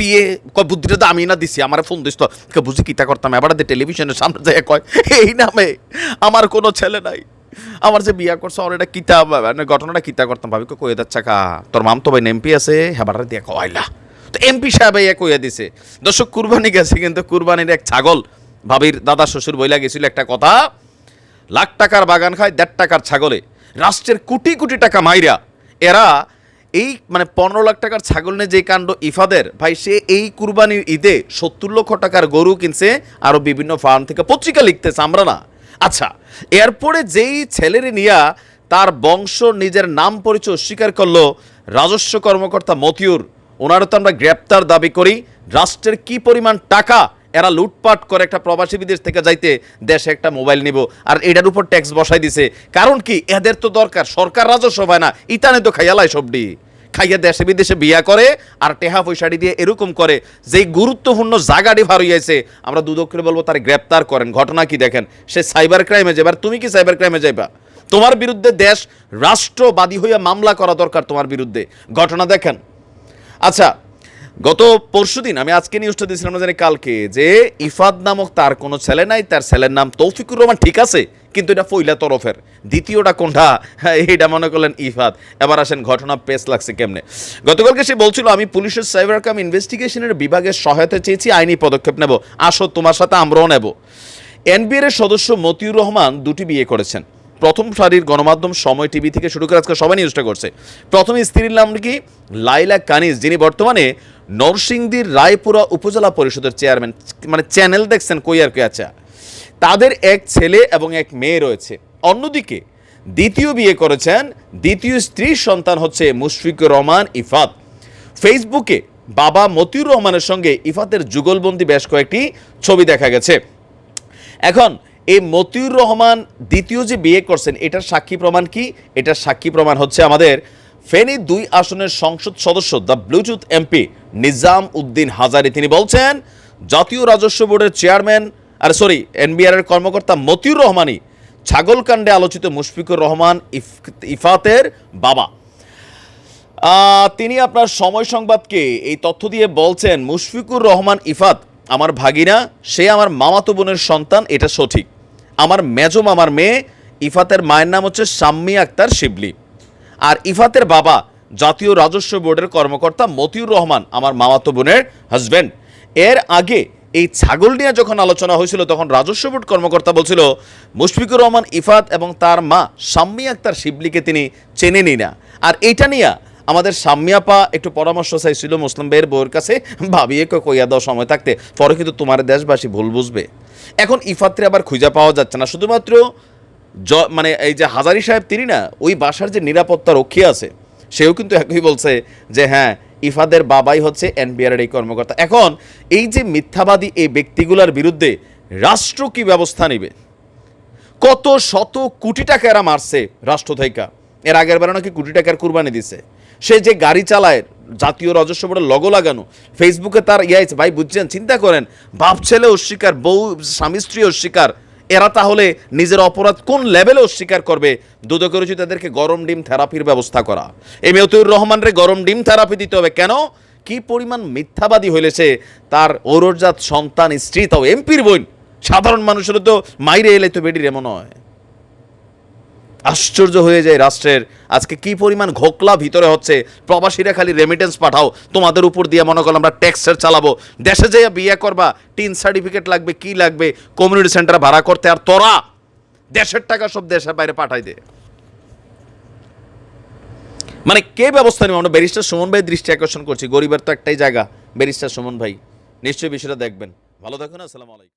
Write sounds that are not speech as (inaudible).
বিয়ে কয় বুদ্ধিটা তো আমি না দিছি, আমার ফোন দিস তো। বুঝি কিতা করতাম, এবার টেলিভিশনের সামনে কয়, এই নামে, আমার কোনো ছেলে নাই। আমার যে বিয়া করছে এটা কিতা মানে ঘটনাটা কিতা করতাম, ভাবি কয়ে যাচ্ছে কা, তোর মাম তো ভাই এমপি আছে, হেবার দিয়ে কয়লা তো এমপি সাহেব ইয়া কইয়া দিছে, দর্শক, কুরবানি গেছে কিন্তু কুরবানির এক ছাগল। ভাবির দাদা শ্বশুর বইলা গেছিল একটা কথা, লাখ টাকার বাগান খায় দেড় টাকার ছাগলে, রাষ্ট্রের কোটি কোটি টাকা মাইরা, এরা এই মানে পনেরো লাখ টাকার ছাগল নিয়ে যে কাণ্ড ইফাদের, ভাই সে এই কুরবানির ঈদে সত্তর লক্ষ টাকার গরু কিনছে আরও বিভিন্ন ফার্ম থেকে পত্রিকা লিখতেছে, আমরা না। আচ্ছা এরপরে যেই ছেলের নিয়া তার বংশ নিজের নাম পরিচয় অস্বীকার করল রাজস্ব কর্মকর্তা মতিউর, ওনারও তো আমরা গ্রেপ্তার দাবি করি, রাষ্ট্রের কি পরিমাণ টাকা এরা লুটপাট করে একটা প্রবাসী বিদেশ থেকে যাইতে দেশে একটা মোবাইল নিব, আর এটার উপর ট্যাক্স বসাই দিছে। কারণ কি, এদের তো দরকার, সরকার রাজস্ব হয় না, ইতানে তো খাইয়ালাই সবডি। খাইয়া দেশে বিদেশে বিয়া করে আর টেহা পয়সাটি দিয়ে এরকম করে, যেই গুরুত্বপূর্ণ জায়গাটি ভারিয়েছে আমরা দুদক্ষে বলব তার গ্রেপ্তার করেন। ঘটনা কি দেখেন? সে সাইবার ক্রাইমে যাবে আর তুমি কি সাইবার ক্রাইমে যাইবা? তোমার বিরুদ্ধে দেশ রাষ্ট্রবাদী হইয়া মামলা করা দরকার তোমার বিরুদ্ধে। ঘটনা দেখেন। আচ্ছা গত পরশুদিন আমি আজকে নিউজটা দিয়েছিলাম না জানি কালকে যে ইফাদ নামক তার কোনো ছেলে নাই, তার ছেলের নাম তৌফিকুর রহমান ঠিক আছে, কিন্তু এটা পইলা তরফের। দ্বিতীয়টা কোনটা? (laughs) এইটা মনে করলেন ইফাদ। এবার আসেন, ঘটনা পেস লাগছে কেমনে? গতকালকে সে বলছিল, আমি পুলিশের সাইবার ক্রাইম ইনভেস্টিগেশনের বিভাগের সহায়তা চেয়েছি, আইনি পদক্ষেপ নেব। আসো, তোমার সাথে আমরাও নেব। এনবিআর এর সদস্য মতিউর রহমান দুটি বিয়ে করেছেন। প্রথম সারির গণমাধ্যম সময় টিভি থেকে শুরু করে আজকে সবাই নিউজটা করছে। প্রথম স্ত্রীর নাম কি? লাইলা কানিজ যিনি বর্তমানে নরসিংদীর রায়পুরা উপজেলা পরিষদের চেয়ারম্যান মানে চ্যানেল দেখছেন কই আর কে আছে? তাদের এক ছেলে এবং এক মেয়ে রয়েছে। অন্যদিকে, দ্বিতীয় বিয়ে করেছেন, দ্বিতীয় স্ত্রীর সন্তান হচ্ছে মুশফিকুর রহমান ইফাত। ফেসবুকে বাবা মতিউর রহমানের সঙ্গে ইফাতের যুগলবন্দি বেশ কয়েকটি ছবি দেখা গেছে। এখন এই মতিউর রহমান দ্বিতীয় যে বিয়ে করছেন, এটার সাক্ষী প্রমাণ কি? এটার সাক্ষী প্রমাণ হচ্ছে আমাদের ফেনী দুই আসনের সংসদ সদস্য, the Bluetooth MP Nizam Uddin Hazari. তিনি বলছেন, জাতীয় রাজস্ব বোর্ডের চেয়ারম্যান, আর সরি, এনবিআর এর কর্মকর্তা মতিউর রহমানই ছাগলকাণ্ডে আলোচিত মুশফিকুর রহমান ইফাতের বাবা। তিনি আপনার সময় সংবাদকে এই তথ্য দিয়ে বলছেন, মুশফিকুর রহমান ইফাত আমার ভাগিনা, সে আমার মামাতো বোনের সন্তান, এটা সঠিক। আমার মেজম আমার মেয়ে, ইফাতের মায়ের নাম হচ্ছে শাম্মী আক্তার শিবলি। আর ইফাতের বাবা, জাতীয় রাজস্ব বোর্ডের কর্মকর্তা মতিউর রহমান, আমার মামাতো বোনের হাজব্যান্ড এর আগে এই ছাগল নিয়ে যখন আলোচনা হয়েছিল, তখন রাজস্ব বোর্ড কর্মকর্তা বলছিল, মুশফিকুর রহমান ইফাত এবং তার মা শাম্মী আক্তার শিবলিকে তিনি চেনেনি না। আর এইটা নিয়ে আমাদের সাম্যাপা একটু পরামর্শ চাইছিল মুসলিম ভাইয়ের বউয়ের কাছে, ভাবিয়ে কই কইয়া দাও সময় থাকতে, পরে কিন্তু তোমার দেশবাসী ভুল বুঝবে। এখন ইফাত্রে আবার খুঁজে পাওয়া যাচ্ছে না। শুধুমাত্র জ মানে এই যে হাজারি সাহেব তিনি না, ওই বাসার যে নিরাপত্তা রক্ষী আছে, সেও কিন্তু একই বলছে যে হ্যাঁ ইফাদের বাবাই হচ্ছে এনবিআর এই কর্মকর্তা। এখন এই যে মিথ্যাবাদী এই ব্যক্তিগুলোর বিরুদ্ধে রাষ্ট্র কি ব্যবস্থা নেবে? কত শত কোটি টাকা এরা মারছে রাষ্ট্র থেকে। এর আগের বার নাকি কোটি টাকার কুরবানি দিছে। সে যে গাড়ি চালায়, জাতীয় রাজস্ব বোর্ডের লগো লাগানো ফেসবুকে তার ইয়াইছে ভাই বুঝছেন, চিন্তা করেন, বাপ ছেলে অস্বীকার বউ, স্বামী স্ত্রী অস্বীকার এরা তাহলে নিজের অপরাধ কোন লেভেলে অস্বীকার করবে? দুদকের করেছি তাদেরকে গরম ডিম থেরাপির ব্যবস্থা করা। এই মেয়তুর রহমানরে গরম ডিম থেরাপি দিতে হবে কেন? কি পরিমাণ মিথ্যাবাদী হইলেছে তার ঔরজাত সন্তান স্ত্রী তাও এমপির বোন? সাধারণ মানুষের তো মাইরে এলে তো বেডির এমন হয়। আশ্চর্য হয়ে যায় রাষ্ট্রের। আজকে কি পরিমাণ ঘোকলা ভিতরে হচ্ছে? প্রবাসীরা খালি রেমিটেন্স পাঠাও। তোমাদের উপর দিয়ে মনে করো আমরা ট্যাক্সের চালাবো। দেশে যেয়ে বিয়ে করবা টিন সার্টিফিকেট লাগবে, কি লাগবে? কমিউনিটি সেন্টার ভাড়া করতে, আর তোরা দেশের টাকা সব দেশের বাইরে পাঠাই দে। মানে কে ব্যবস্থা নেবে? আমরা ব্যারিস্টার সুমন ভাই দৃষ্টি আকর্ষণ করছি। গরিবের তো একটাই জায়গা ব্যারিস্টার সুমন ভাই। নিশ্চয়ই বিষয়টা দেখবেন। ভালো থাকুন, আসসালামু আলাইকুম।